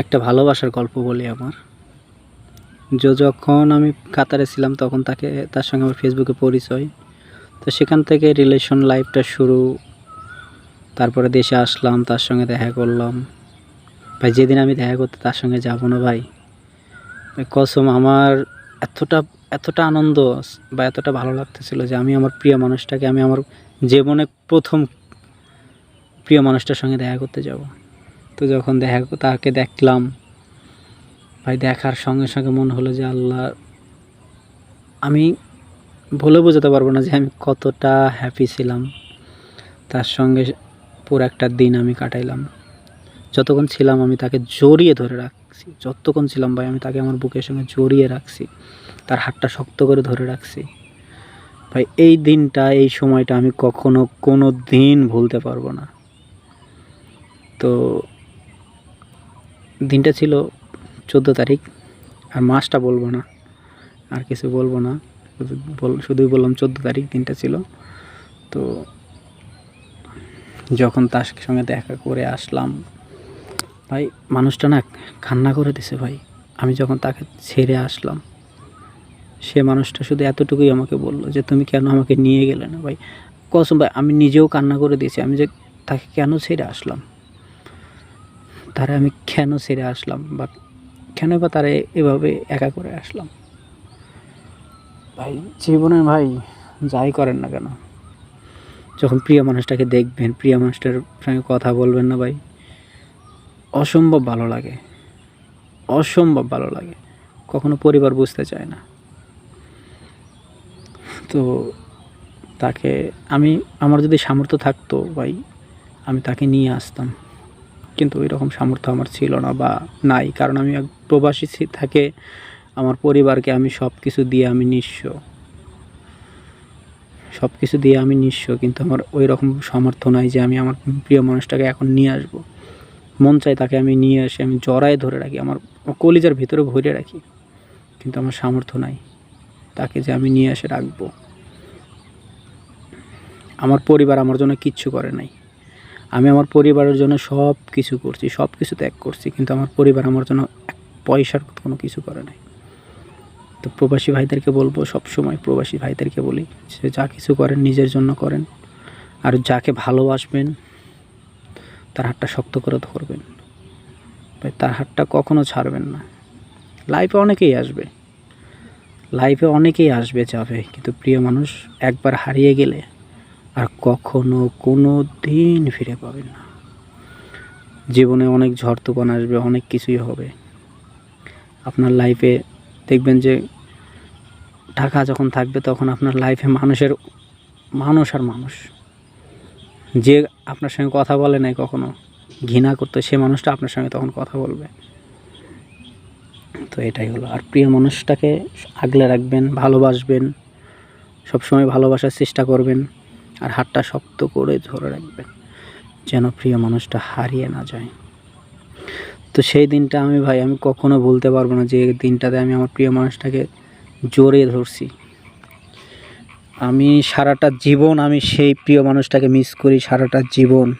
একটা ভালোবাসার গল্প বলি আমার। যে যখন আমি কাতারে ছিলাম তখন তাকে, তার সঙ্গে আমার ফেসবুকে পরিচয়। তো সেখান থেকে রিলেশন লাইফটা শুরু। তারপরে দেশে আসলাম, তার সঙ্গে দেখা করলাম। ভাই, যেদিন আমি দেখা করতে তার সঙ্গে যাব না ভাই, কসম, আমার এতটা এতটা আনন্দ বা এতটা ভালো লাগতেছিল যে আমি আমার প্রিয় মানুষটাকে, আমি আমার জীবনে প্রথম প্রিয় মানুষটার সঙ্গে দেখা করতে যাব। তো যখন দেখা তাকে দেখলাম, ভাই দেখার সঙ্গে সঙ্গে মনে হলো যে আল্লাহ, আমি বলে বোঝাতে পারব না যে আমি কতটা হ্যাপি ছিলাম। তার সঙ্গে পুরো একটা দিন আমি কাটাইলাম। যতক্ষণ ছিলাম আমি তাকে জড়িয়ে ধরে রাখছি। যতক্ষণ ছিলাম ভাই আমি তাকে আমার বুকের সঙ্গে জড়িয়ে রাখছি। তার হাতটা শক্ত করে ধরে রাখছি। ভাই এই দিনটা, এই সময়টা আমি কখনো কোনো দিন ভুলতে পারব না। তো দিনটা ছিল চোদ্দ তারিখ, আর মাসটা বলব না, আর কিছু বলব না। শুধুই বললাম চোদ্দ তারিখ দিনটা ছিল। তো যখন তার সঙ্গে দেখা করে আসলাম, ভাই মানুষটা না কান্না করে দিছে ভাই। আমি যখন তাকে ছেড়ে আসলাম, সে মানুষটা শুধু এতটুকুই আমাকে বলল যে, তুমি কেন আমাকে নিয়ে গেলে না ভাই? কসম ভাই, আমি নিজেও কান্না করে দিয়েছি। আমি যে তাকে কেন ছেড়ে আসলাম? তারা আমি কেন ছেড়ে আসলাম বা কেন বা তারা এভাবে একা করে আসলাম? ভাই, জীবনে ভাই যাই করেন না কেন? যখন প্রিয় মানুষটাকে দেখবেন, প্রিয় মানুষটার সঙ্গে কথা বলবেন না ভাই, অসম্ভব ভালো লাগে। অসম্ভব ভালো লাগে। কখনো পরিবার বুঝতে চায় না। তো তাকে আমি, আমার যদি সামর্থ্য থাকতো ভাই, আমি তাকে নিয়ে আসতাম। কিন্তু ওই রকম সামর্থ্য আমার ছিল না বা নাই। কারণ আমি এক প্রবাসী থাকে, আমার পরিবারকে আমি সব কিছু দিয়ে আমি নিঃস্ব। সব কিছু দিয়ে আমি নিঃস্ব, কিন্তু আমার ওই রকম সামর্থ্য নাই যে আমি আমার প্রিয় মানুষটাকে এখন নিয়ে আসব। মন চাই তাকে আমি নিয়ে এসে আমি জড়ায় ধরে রাখি, আমার কলিজার ভিতরে ভরে রাখি, কিন্তু আমার সামর্থ্য নাই তাকে যে আমি নিয়ে এসে রাখব। আমার পরিবার আমার জন্য কিচ্ছু করে নাই। আমি আমার পরিবারের জন্য সব কিছু করছি, সব কিছু ত্যাগ করছি, কিন্তু আমার পরিবার আমার জন্য এক পয়সার কোনো কিছু করে নাই। তো প্রবাসী ভাইদেরকে বলব সব সময় প্রবাসী ভাইদেরকে বলি সে যা কিছু করেন নিজের জন্য করেন, আর যাকে ভালোবাসবেন, তার হাতটা শক্ত করে ধরবেন। তার হাতটা কখনো ছাড়বেন না। লাইফে অনেকেই আসবে। লাইফে অনেকেই আসবে যাবে, কিন্তু প্রিয় মানুষ একবার হারিয়ে গেলে আর কখনো কোনো দিন ফিরে পাবেন না। জীবনে অনেক ঝড় তুফান আসবে, অনেক কিছুই হবে। আপনার লাইফে দেখবেন যে টাকা যখন থাকবে তখন আপনার লাইফে মানুষের, মানুষ আর মানুষ। যে আপনার সঙ্গে কথা বলে নাই কখনো, ঘৃণা করতে সে মানুষটা আপনার সঙ্গে তখন কথা বলবে। তো এটাই হলো। আর প্রিয় মানুষটাকে আগলে রাখবেন, ভালোবাসবেন, সবসময় ভালোবাসার চেষ্টা করবেন। আর হাতটা শক্ত করে ধরে রাখবেন যেন প্রিয় মানুষটা হারিয়ে না যায়। তো সেই দিনটা আমি ভাই, আমি কখনো বলতে পারব না যে দিনটাতে আমি আমার প্রিয় মানুষটাকে জোরে ধরছি। আমি সারাটা জীবন আমি সেই প্রিয় মানুষটাকে মিস করি, সারাটা জীবন।